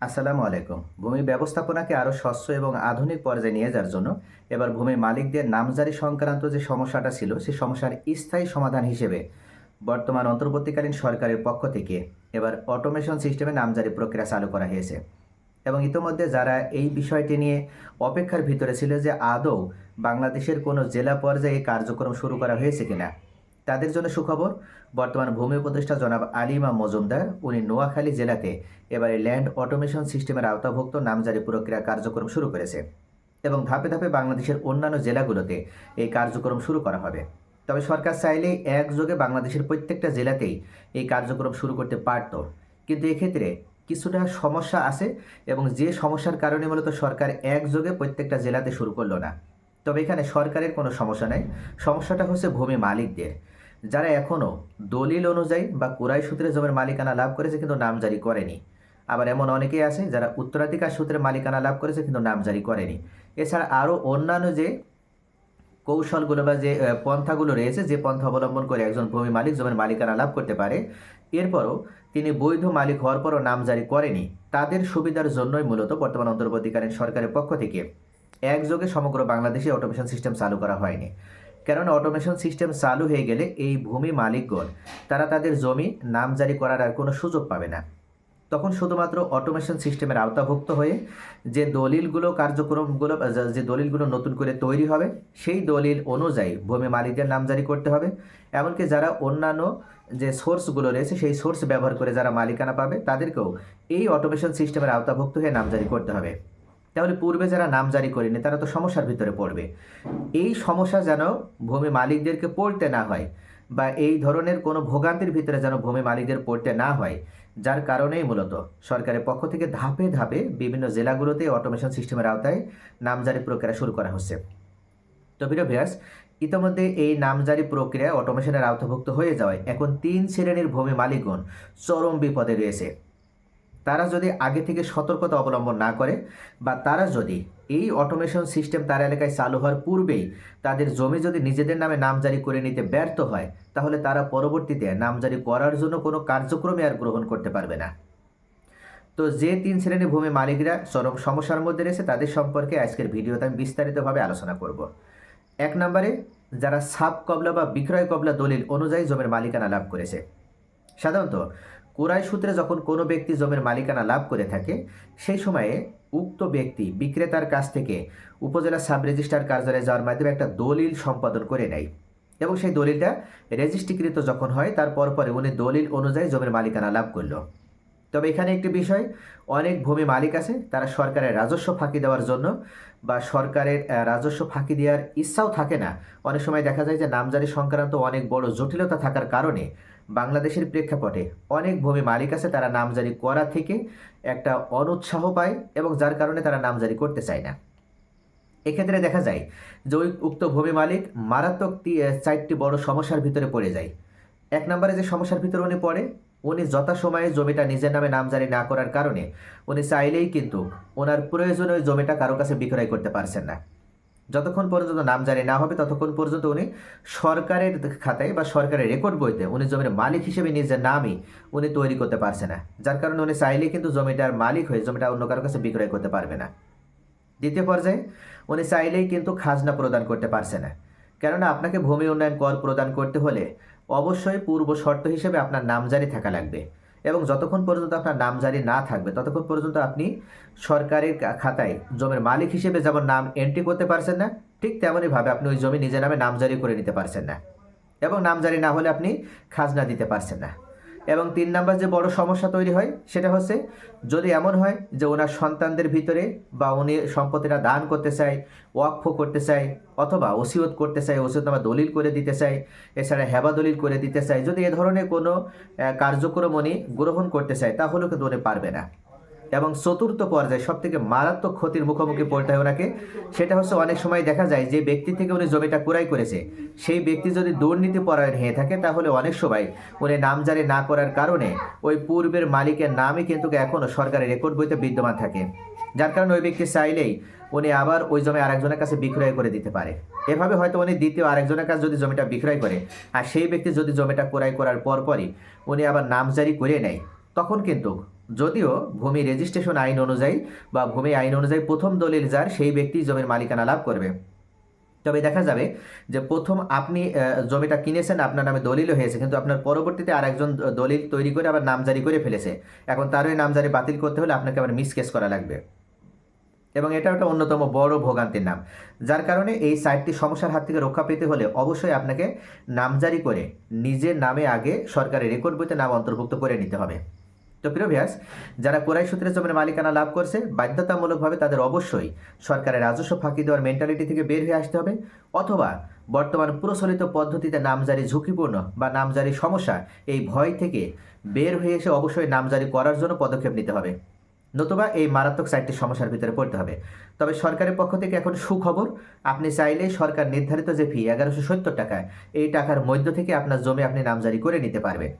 আসসালামু আলাইকুম। ভূমি ব্যবস্থাপনাকে আরও স্বচ্ছ এবং আধুনিক পর্যায়ে নিয়ে যাওয়ার জন্য এবার ভূমি মালিকদের নামজারি সংক্রান্ত যে সমস্যাটা ছিল সেই সমস্যার স্থায়ী সমাধান হিসেবে বর্তমান অন্তর্বর্তীকালীন সরকারের পক্ষ থেকে এবার অটোমেশন সিস্টেমে নামজারি প্রক্রিয়া চালু করা হয়েছে। এবং ইতোমধ্যে যারা এই বিষয়টি নিয়ে অপেক্ষার ভিতরে ছিল যে আদৌ বাংলাদেশের কোনো জেলা পর্যায়ে কার্যক্রম শুরু করা হয়েছে কিনা তাদের জন্য সুখবর, বর্তমান ভূমি উপদেষ্টা জনাব আলিমা মজুমদার, উনি নোয়াখালী জেলাতে এবারে ল্যান্ড অটোমেশন সিস্টেমের আওতাভুক্ত নামজারি প্রক্রিয়া কার্যক্রম শুরু করেছে এবং ধাপে ধাপে বাংলাদেশের অন্যান্য জেলাগুলোতে এই কার্যক্রম শুরু করা হবে। তবে সরকার চাইলে একযোগে বাংলাদেশের প্রত্যেকটা জেলাতেই এই কার্যক্রম শুরু করতে পারত। কিন্তু এক্ষেত্রে কিছুটা সমস্যা আছে এবং যে সমস্যার কারণে মূলত সরকার একযোগে প্রত্যেকটা জেলাতে শুরু করল না। তবে এখানে সরকারের কোনো সমস্যা নেই। সমস্যাটা হচ্ছে ভূমি মালিকদের। যারা এখনও দলিল অনুযায়ী বা কুরাই সূত্রে জমির মালিকানা লাভ করেছে কিন্তু নাম জারি করেনি। আবার এমন অনেকেই আছে যারা উত্তরাধিকার সূত্রে মালিকানা লাভ করেছে কিন্তু নাম জারি করেনি। এছাড়া আরও অন্যান্য যে কৌশলগুলো বা যে পন্থাগুলো রয়েছে, যে পন্থা অবলম্বন করে একজন ভূমি মালিক জমির মালিকানা লাভ করতে পারে, এরপরও তিনি বৈধ মালিক হওয়ার পরও নাম জারি করেনি। তাদের সুবিধার জন্যই মূলত বর্তমান অন্তর্বর্তীকালীন সরকারের পক্ষ থেকে একযোগে সমগ্র বাংলাদেশে অটোমেশন সিস্টেম চালু করা হয়নি। কেননা অটোমেশন সিস্টেম চালু হয়ে গেলে এই ভূমি মালিকগণ তারা তাদের জমি নামজারি করার আর কোনো সুযোগ পাবে না। তখন শুধুমাত্র অটোমেশন সিস্টেমের আওতাভুক্ত হয়ে যে দলিলগুলো কার্যক্রমগুলো, যে- দলিলগুলো নতুন করে তৈরি হবে, সেই দলিল অনুযায়ী ভূমি মালিকদের নামজারি করতে হবে। এমনকি যারা অন্যান্য যে সোর্সগুলো রয়েছে, সেই সোর্স ব্যবহার করে যারা মালিকানা পাবে, তাদেরকেও এই অটোমেশন সিস্টেমের আওতাভুক্ত হয়ে নামজারি করতে হবে। তাহলে পূর্বে যারা নাম জারি করেনি, তারা তো সমস্যার ভিতরে পড়বে। এই সমস্যা যেন ভূমি মালিকদেরকে পড়তে না হয় বা এই ধরনের কোনো ভোগান্তির ভিতরে যেন ভূমি মালিকদের পড়তে না হয়, যার কারণেই মূলত সরকারের পক্ষ থেকে ধাপে ধাপে বিভিন্ন জেলাগুলোতে অটোমেশন সিস্টেমের আওতায় নামজারি প্রক্রিয়া শুরু করা হচ্ছে। তো ভিয়ার্স ইতিমধ্যে এই নামজারি প্রক্রিয়া অটোমেশনের আওতাভুক্ত হয়ে যাওয়ায় এখন তিন শ্রেণির ভূমি মালিকগণ চরম বিপদে রয়েছে। তারা যদি আগে থেকে সতর্কতা অবলম্বন না করে বা তারা যদি এই অটোমেশন সিস্টেম তার এলাকায় চালু হওয়ার পূর্বেই তাদের জমি যদি নিজেদের নামে নামজারি করে নিতে ব্যর্থ হয়, তাহলে তারা পরবর্তীতে নামজারি করার জন্য কোনো কার্যক্রমে আর গ্রহণ করতে পারবে না। তো যে তিন শ্রেণির ভূমি মালিকরা চরম সমস্যার মধ্যে রয়েছে, তাদের সম্পর্কে আজকের ভিডিওতে আমি বিস্তারিতভাবে আলোচনা করব। এক নম্বরে, যারা সাব কবলা বা বিক্রয় কবলা দলিল অনুযায়ী জমির মালিকানা লাভ করেছে। সাধারণত কোরাই সূত্রে যখন কোনো ব্যক্তি জমির মালিকানা লাভ করে থাকে, সেই সময়ে উক্ত ব্যক্তি বিক্রেতার কাছ থেকে উপজেলা সাব রেজিস্ট্রার কার্যালয়ে যাওয়ার মাধ্যমে একটা দলিল সম্পাদন করে নেয়। এবং সেই দলিলটা রেজিস্ট্রিকৃত যখন হয়, তার পরপরে উনি দলিল অনুযায়ী জমির মালিকানা লাভ করল। তবে এখানে একটি বিষয়, অনেক ভূমি মালিক আছে, তারা সরকারের রাজস্ব ফাঁকি দেওয়ার জন্য বা সরকারের রাজস্ব ফাঁকি দেওয়ার ইচ্ছাও থাকে না। অনেক সময় দেখা যায় যে নামজারি সংক্রান্ত অনেক বড় জটিলতা থাকার কারণে বাংলাদেশের প্রেক্ষাপটে অনেক ভূমি মালিক আছে, তারা নামজারি করা থেকে একটা অনুৎসাহ পায় এবং যার কারণে তারা নামজারি করতে চায় না। এক্ষেত্রে দেখা যায় যে ওই উক্ত ভূমি মালিক মারাত্মক চারটি বড় সমস্যার ভিতরে পড়ে যায়। এক নম্বরে যে সমস্যার ভিতরে উনি পড়ে উনি যথাসময়ে জমিটা নিজের নামে নামজারি না করার কারণে উনি চাইলেই কিন্তু ওনার প্রয়োজনীয় জমিটা কারও কাছে বিক্রয় করতে পারছেন না। যতক্ষণ পর্যন্ত নামজারি না হবে, ততক্ষণ পর্যন্ত উনি সরকারের খাতায় বা সরকারের রেকর্ড বইতে উনি জমির মালিক হিসেবে নিজের নামই উনি তৈরি করতে পারছে না। যার কারণে উনি চাইলেই কিন্তু জমিটার মালিক হয়ে জমিটা অন্য কারও কাছে বিক্রয় করতে পারবে না। দ্বিতীয় পর্যায়ে উনি চাইলেই কিন্তু খাজনা প্রদান করতে পারছে না। কেননা আপনাকে ভূমি উন্নয়ন কর প্রদান করতে হলে অবশ্যই পূর্ব শর্ত হিসেবে আপনার নাম জারি থাকা লাগবে। এবং যতক্ষণ পর্যন্ত আপনার নাম জারি না থাকবে, ততক্ষণ পর্যন্ত আপনি সরকারের খাতায় জমির মালিক হিসেবে যেমন নাম এন্ট্রি করতে পারছেন না, ঠিক তেমনইভাবে আপনি ওই জমি নিজের নামে নামজারি করে নিতে পারছেন না। এবং নামজারি না হলে আপনি খাজনা দিতে পারছেন না। এবং তিন নাম্বার যে বড় সমস্যা তৈরি হয়, সেটা হচ্ছে যদি এমন হয় যে ওনার সন্তানদের ভিতরে বা উনি সম্পত্তিটা দান করতে চায়, ওয়াকফ করতে চায়, অথবা ওসিয়ত করতে চায় ওসিয়তনামা দলিল করে দিতে চায়, এছাড়া হেবা দলিল করে দিতে চায়, যদি এ ধরনের কোনো কার্যক্রম উনি গ্রহণ করতে চায়, তাহলে কিন্তু উনি পারবে না। এবং চতুর্থ পর্যায়ে সব থেকে মারাত্মক ক্ষতির মুখোমুখি পড়তে হয় ওনাকে, সেটা হচ্ছে অনেক সময় দেখা যায় যে ব্যক্তি থেকে উনি জমিটা ক্রয় করেছে, সেই ব্যক্তি যদি দুর্নীতি পরায়ণ হয়ে থাকে তাহলে অনেক সময় উনি নামজারি না করার কারণে ওই পূর্বের মালিকের নামই কিন্তু এখনও সরকারের রেকর্ড বইতে বিদ্যমান থাকে। যার কারণে ওই ব্যক্তি চাইলেই উনি আবার ওই জমি আরেকজনের কাছে বিক্রয় করে দিতে পারে। এভাবে হয়তো উনি দ্বিতীয় আরেকজনের কাছে যদি জমিটা বিক্রয় করে আর সেই ব্যক্তি যদি জমিটা ক্রয় করার পরপরই উনি আবার নামজারি করে নেয়, তখন কিন্তু যদিও ভূমি রেজিস্ট্রেশন আইন অনুযায়ী বা ভূমি আইন অনুযায়ী প্রথম দলিল যার, সেই ব্যক্তি জমির মালিকানা লাভ করবে। তবে দেখা যাবে যে প্রথম আপনি জমিটা কিনেছেন, আপনার নামে দলিলও হয়েছে, কিন্তু আপনার পরবর্তীতে আরেকজন দলিল তৈরি করে আবার নামজারি করে ফেলেছে। এখন তার ওই নামজারি বাতিল করতে হলে আপনাকে আবার মিসকেস করা লাগবে। এবং এটা একটা অন্যতম বড় ভোগান্তির নাম। যার কারণে এই সাইটটি সমস্যার হাত থেকে রক্ষা পেতে হলে অবশ্যই আপনাকে নামজারি করে নিজের নামে আগে সরকারি রেকর্ড বইতে নাম অন্তর্ভুক্ত করে নিতে হবে। তো প্রিয় ভিয়াস যারা কোরাই সূত্রে জমির মালিকানা লাভ করছে, বাধ্যতামূলকভাবে তাদের অবশ্যই সরকারের রাজস্ব ফাঁকি দেওয়ার মেন্টালিটি থেকে বের হয়ে আসতে হবে, অথবা বর্তমান প্রচলিত পদ্ধতিতে নামজারি ঝুঁকিপূর্ণ বা নামজারি সমস্যা এই ভয় থেকে বের হয়ে এসে অবশ্যই নামজারি করার জন্য পদক্ষেপ নিতে হবে। নতুবা এই মারাত্মক সাইটটি সমস্যার ভিতরে পড়তে হবে। তবে সরকারের পক্ষ থেকে এখন সুখবর, আপনি চাইলে সরকার নির্ধারিত যে ফি এগারোশো সত্তর টাকা, এই টাকার মধ্য থেকে আপনার জমি আপনি নামজারি করে নিতে পারবেন।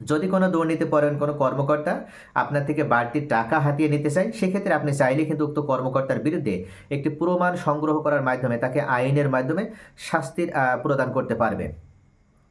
যদি কোনো দুর্নীতি দুর্নীতিপরায়ণ কোনো কর্মকর্তা, আপনার থেকে বাড়তি টাকা হাতিয়ে নিতে চায়, সেক্ষেত্রে আপনি চাইলে কিন্তু উক্ত কর্মকর্তার বিরুদ্ধে একটি প্রমাণ সংগ্রহ করার মাধ্যমে, তাকে আইনের মাধ্যমে শাস্তির প্রদান করতে পারবেন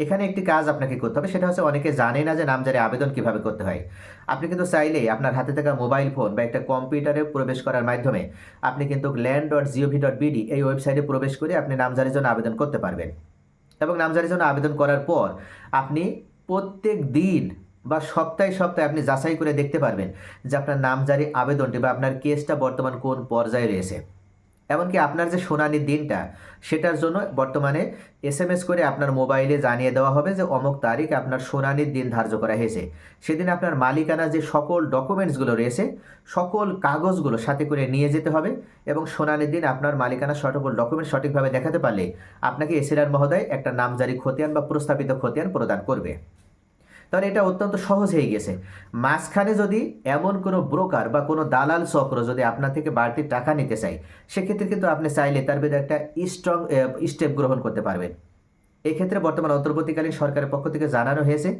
এখানে একটি কাজ আপনাকে করতে হবে, সেটা হচ্ছে অনেকে জানে না যে নামজারি আবেদন কীভাবে করতে হয়। আপনি কিন্তু চাইলেই আপনার হাতে থাকা মোবাইল ফোন বা একটা কম্পিউটারে প্রবেশ করার মাধ্যমে আপনি কিন্তু land dot gov dot BD এই ওয়েবসাইটে প্রবেশ করে আপনি নামজারির জন্য আবেদন করতে পারবেন। এবং নামজারির জন্য আবেদন করার পর আপনি প্রত্যেক দিন বা সপ্তাহে সপ্তাহে আপনি যাচাই করে দেখতে পারবেন যে আপনার নামজারি আবেদনটি বা আপনার কেসটা বর্তমান কোন পর্যায়ে রয়েছে। এমনকি আপনার যে শুনানির দিনটা, সেটার জন্য বর্তমানে এস এম এস করে আপনার মোবাইলে জানিয়ে দেওয়া হবে যে অমুক তারিখ আপনার শুনানির দিন ধার্য করা হয়েছে। সেদিন আপনার মালিকানা যে সকল ডকুমেন্টসগুলো রয়েছে, সকল কাগজগুলো সাথে করে নিয়ে যেতে হবে এবং শুনানির দিন আপনার মালিকানা সকল ডকুমেন্ট সঠিকভাবে দেখাতে পারলে আপনাকে এসিলার মহোদয় একটা নামজারি খতিয়ান বা প্রস্তাবিত খতিয়ান প্রদান করবে। তাহলে এটা অত্যন্ত সহজ হয়ে গেছে। মাঝখানে যদি এমন কোনো ব্রোকার বা কোনো দালাল চক্র যদি আপনার থেকে বাড়তি টাকা নিতে চায়, সেক্ষেত্রে কিন্তু আপনি চাইলে তার বিরুদ্ধে একটা স্ট্রং স্টেপ গ্রহণ করতে পারবেন। এক্ষেত্রে বর্তমান অন্তর্বর্তীকালীন সরকারের পক্ষ থেকে জানানো হয়েছে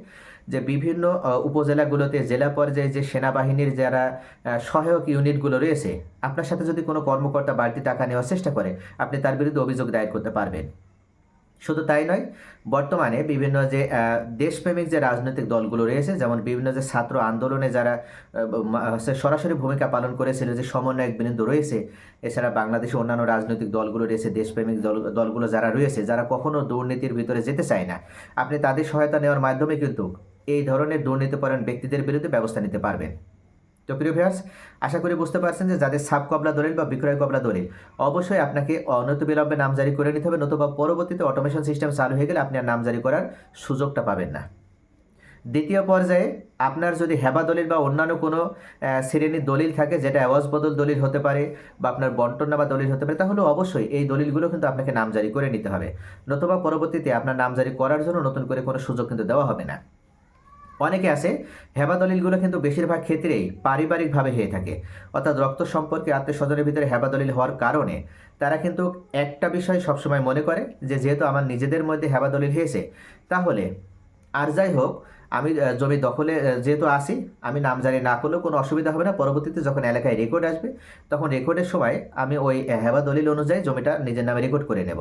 যে বিভিন্ন উপজেলাগুলোতে জেলা পর্যায়ে যে সেনাবাহিনীর যারা সহায়ক ইউনিটগুলো রয়েছে, আপনার সাথে যদি কোনো কর্মকর্তা বাড়তি টাকা নেওয়ার চেষ্টা করে, আপনি তার বিরুদ্ধে অভিযোগ দায়ের করতে পারবেন। শুধু তাই নয়, বর্তমানে বিভিন্ন যে দেশপ্রেমিক যে রাজনৈতিক দলগুলো রয়েছে, যেমন বিভিন্ন যে ছাত্র আন্দোলনে যারা সরাসরি ভূমিকা পালন করেছিল যে সমন্বয়ক বৃন্দ রয়েছে, এছাড়া বাংলাদেশে অন্যান্য রাজনৈতিক দলগুলো রয়েছে, দেশপ্রেমিক দল, দলগুলো যারা রয়েছে, যারা কখনো দুর্নীতির ভিতরে যেতে চায় না। আপনি তাদের সহায়তা নেওয়ার মাধ্যমে কিন্তু এই ধরনের দুর্নীতিপরায়ণ ব্যক্তিদের বিরুদ্ধে ব্যবস্থা নিতে পারবেন। তো প্রিয় ভিউয়ার্স আশা করি বুঝতে পারছেন যে যাদের সাব কবলা দলিল বা বিক্রয় কবলা দলিল, অবশ্যই আপনাকে অনতিবিলম্বে নাম জারি করে নিতে হবে, নতুবা পরবর্তীতে অটোমেশন সিস্টেম চালু হয়ে গেলে আপনি আর নাম জারি করার সুযোগটা পাবেন না। দ্বিতীয় পর্যায়ে আপনার যদি হেবা দলিল বা অন্যান্য কোনো শ্রেণির দলিল থাকে যেটা আওয়াজ বদল দলিল হতে পারে বা আপনার বন্টন বা দলিল হতে পারে, তাহলে অবশ্যই এই দলিলগুলো কিন্তু আপনাকে নামজারি করে নিতে হবে। নতুবা পরবর্তীতে আপনার নামজারি করার জন্য নতুন করে কোনো সুযোগ কিন্তু দেওয়া হবে না। অনেকে আছে, হেবা দলিলগুলো কিন্তু বেশিরভাগ ক্ষেত্রেই পারিবারিকভাবে হয়ে থাকে। অর্থাৎ রক্ত সম্পর্কে আত্মীয় স্বজনের ভিতরে হেবা দলিল হওয়ার কারণে তারা কিন্তু একটা বিষয় সবসময় মনে করে যে, যেহেতু আমার নিজেদের মধ্যে হেবা দলিল হয়েছে, তাহলে আর যাই হোক, আমি জমি দখলে যেহেতু আসি আমি নামজারি না করলেও কোনো অসুবিধা হবে না। পরবর্তীতে যখন এলাকায় রেকর্ড আসবে, তখন রেকর্ডের সময় আমি ওই হেবা দলিল অনুযায়ী জমিটা নিজের নামে রেকর্ড করে নেব।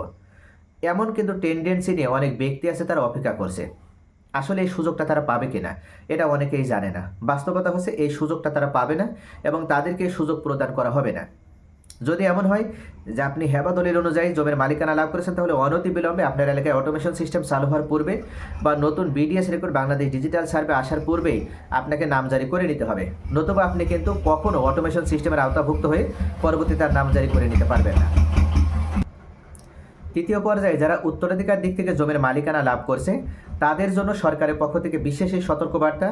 এমন কিন্তু টেন্ডেন্সি নিয়ে অনেক ব্যক্তি আছে তারা অপেক্ষা করছে। আসলে এই সুযোগটা তারা পাবে কিনা, এটা অনেকেই জানে না। বাস্তবতা হচ্ছে এই সুযোগটা তারা পাবে না এবং তাদেরকে সুযোগ প্রদান করা হবে না। যদি এমন হয় যে আপনি হেবা দলিল অনুযায়ী জমির মালিকানা লাভ করেছেন, তাহলে অনতি বিলম্বে আপনার এলাকায় অটোমেশন সিস্টেম চালু হওয়ার পূর্বে বা নতুন BDS record Bangladesh digital survey আসার পূর্বেই আপনাকে নামজারি করে নিতে হবে। নতুবা আপনি কিন্তু কখনো অটোমেশন সিস্টেমের আওতাভুক্ত হয়ে পরবর্তীতে আর নামজারি করে নিতে পারবেন না। তৃতীয় পর্যায়ে যারা উত্তরাধিকার দিক থেকে জমির মালিকানা লাভ করছে, তাদের জন্য সরকারের পক্ষ থেকে বিশেষ এই সতর্কবার্তা।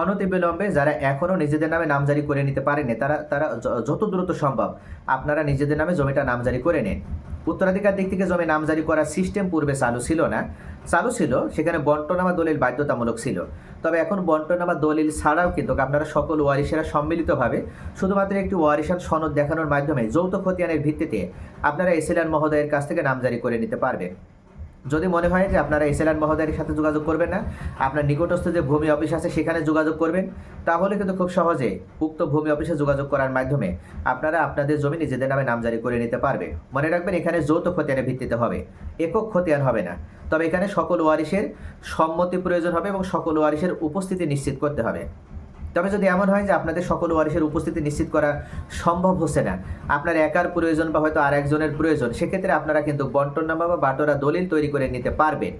অনতিবিলম্বে যারা এখনও নিজেদের নামে নামজারি করে নিতে পারেনি তারা তারা যত দ্রুত সম্ভব আপনারা নিজেদের নামে জমিটা নামজারি করে নিন। উত্তরাধিকার দিক থেকে জমি নামজারি করার সিস্টেম পূর্বে চালু ছিল না। চালু ছিল, সেখানে বন্টনামা দলিল বাধ্যতামূলক ছিল। তবে এখন বন্টনামা দলিল ছাড়াও কিন্তু আপনারা সকল ওয়ারিশেরা সম্মিলিতভাবে শুধুমাত্র একটি ওয়ারিশান সনদ দেখানোর মাধ্যমে যৌথ খতিয়ানের ভিত্তিতে আপনারা এসএলআর মহোদয়ের কাছ থেকে নামজারি করে নিতে পারবেন। যদি মনে হয় যে আপনারা এসএলআর মহোদয়ের সাথে যোগাযোগ করবেন না, আপনার নিকটস্থ যে ভূমি অফিস আছে সেখানে যোগাযোগ করবেন, তাহলে কিন্তু খুব সহজে উক্ত ভূমি অফিসে যোগাযোগ করার মাধ্যমে আপনারা আপনাদের জমি নিজেদের নামে নামজারি করে নিতে পারবে। মনে রাখবেন এখানে যৌথ খতিয়ানের ভিত্তিতে হবে, একক খতিয়ান হবে না। তবে এখানে সকল ওয়ারিশের সম্মতি প্রয়োজন হবে এবং সকল ওয়ারিশের উপস্থিতি নিশ্চিত করতে হবে। তবে যদি এমন হয় যে আপনাদের সকল ওয়ারিশের উপস্থিতি নিশ্চিত করা সম্ভব হচ্ছে না, আপনার একার প্রয়োজন বা হয়তো আর একজনের প্রয়োজন, সেক্ষেত্রে আপনারা কিন্তু বন্টননামা বা বাটোরা দলিল তৈরি করে নিতে পারবেন।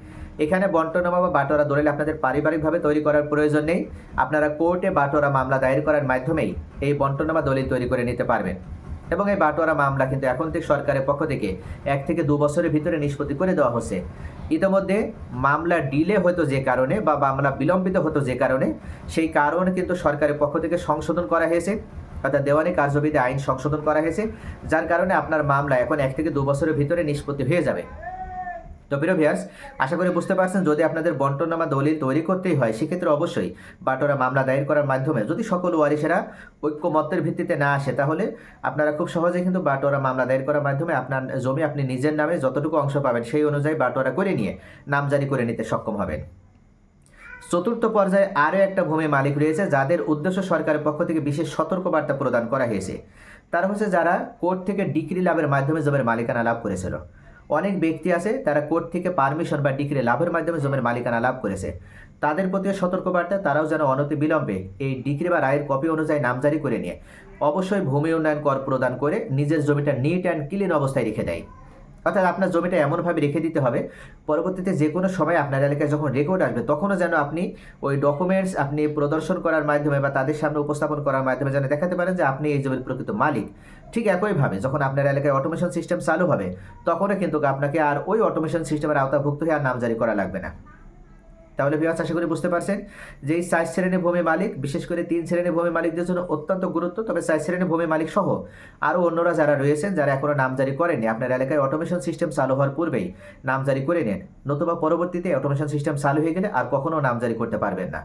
এখানে বন্টনামা বা বাটোরা দলিল আপনাদের পারিবারিকভাবে তৈরি করার প্রয়োজন নেই। আপনারা কোর্টে বাটোরা মামলা দায়ের করার মাধ্যমেই এই বন্টনামা দলিল তৈরি করে নিতে পারবেন। এবং এই বাটোয়ারা মামলা কিন্তু এখন থেকে সরকারের পক্ষ থেকে এক থেকে দু বছরের ভিতরে নিষ্পত্তি করে দেওয়া হচ্ছে। ইতিমধ্যে মামলা ডিলে হতো যে কারণে বা মামলা বিলম্বিত হতো যে কারণে, সেই কারণ কিন্তু সরকারের পক্ষ থেকে সংশোধন করা হয়েছে। অর্থাৎ দেওয়ানি কার্যবিধি আইন সংশোধন করা হয়েছে, যার কারণে আপনার মামলা এখন এক থেকে দু বছরের ভিতরে নিষ্পত্তি হয়ে যাবে। তো প্রিয় ভিয়ার্স আশা করি বুঝতে পারছেন, যদি আপনাদের বন্টনামা দলিল তৈরি করতেই হয়, সেক্ষেত্রে অবশ্যই বাটোরা মামলা দায়ের করার মাধ্যমে যদি সকল ওয়ারিসেরা ঐক্যমত্যের ভিত্তিতে না আসে, তাহলে আপনারা খুব সহজেই কিন্তু বাটোয়ারা মামলা দায়ের করার মাধ্যমে আপনার জমি আপনি নিজের নামে যতটুকু অংশ পাবেন, সেই অনুযায়ী বাটোরা করে নিয়ে নামজারি করে নিতে সক্ষম হবেন। চতুর্থ পর্যায়ে আরও একটা ভূমি মালিক রয়েছে, যাদের উদ্দেশ্য সরকারের পক্ষ থেকে বিশেষ সতর্কবার্তা প্রদান করা হয়েছে। তারা হচ্ছে যারা কোর্ট থেকে ডিগ্রি লাভের মাধ্যমে জমির মালিকানা লাভ করেছিল। অনেক ব্যক্তি আছে তারা কোর্ট থেকে পারমিশন বা ডিগ্রি লাভের মাধ্যমে জমির মালিকানা লাভ করেছে। তাদের প্রতি সতর্কবার্তা, তারাও যেন অনতি বিলম্বে এই ডিগ্রি বা রায়ের কপি অনুযায়ী নামজারি করে নিয়ে অবশ্যই ভূমি উন্নয়ন কর প্রদান করে নিজের জমিটা নিট অ্যান্ড ক্লিন অবস্থায় রেখে দেয়। অর্থাৎ আপনার জমিটা এমনভাবে রেখে দিতে হবে, পরবর্তীতে যে কোনো সময় আপনার এলাকায় যখন রেকর্ড আসবে, তখনও যেন আপনি ওই ডকুমেন্টস আপনি প্রদর্শন করার মাধ্যমে বা তাদের সামনে উপস্থাপন করার মাধ্যমে যেন দেখাতে পারেন যে আপনি এই জমির প্রকৃত মালিক। ঠিক একইভাবে যখন আপনার এলাকায় অটোমেশন সিস্টেম চালু হবে, তখনও কিন্তু আপনাকে আর ওই অটোমেশন সিস্টেমের আওতাভুক্ত হয়ে আর নাম জারি করা লাগবে না। তাহলে বিভাগ আশা করি বুঝতে পারছেন যে এই শ্রেণির ভূমি মালিক, বিশেষ করে তিন শ্রেণির ভূমি মালিকদের জন্য অত্যন্ত গুরুত্ব। তবে চার শ্রেণির ভূমি মালিক সহ আরও অন্যরা যারা রয়েছেন, যারা এখনও নামজারি করেনি আপনার এলাকায় অটোমেশন সিস্টেম চালু হওয়ার পূর্বেই নামজারি করে নেন। নতুবা পরবর্তীতে অটোমেশন সিস্টেম চালু হয়ে গেলে আর কখনও নামজারি করতে পারবেন না।